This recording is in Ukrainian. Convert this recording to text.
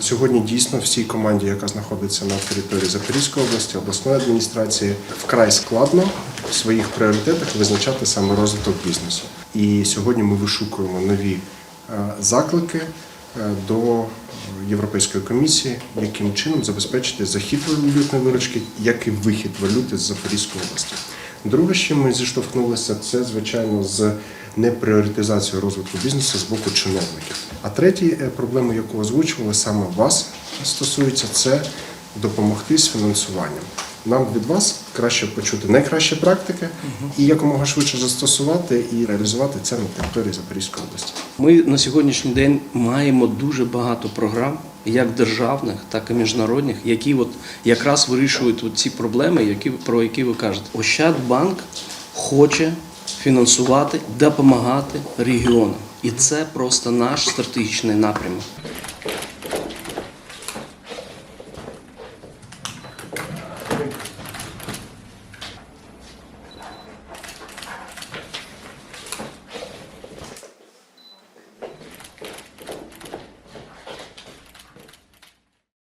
Сьогодні дійсно всій команді, яка знаходиться на території Запорізької області, обласної адміністрації, вкрай складно в своїх пріоритетах визначати саме розвиток бізнесу. І сьогодні ми вишукуємо нові е, заклики е, до Європейської комісії, яким чином забезпечити захід валютної виручки, як і вихід валюти з Запорізької області. Друге, з чим ми зіштовхнулися, це звичайно з непріоритизацією розвитку бізнесу з боку чиновників. А третя проблема, яку озвучували саме вас стосується, це допомогти з фінансуванням. Нам від вас краще почути найкращі практики і якомога швидше застосувати і реалізувати це на території Запорізької області. Ми на сьогоднішній день маємо дуже багато програм, як державних, так і міжнародних, які от якраз вирішують от ці проблеми, які про які ви кажете. Ощадбанк хоче фінансувати, допомагати регіонам, і це просто наш стратегічний напрямок.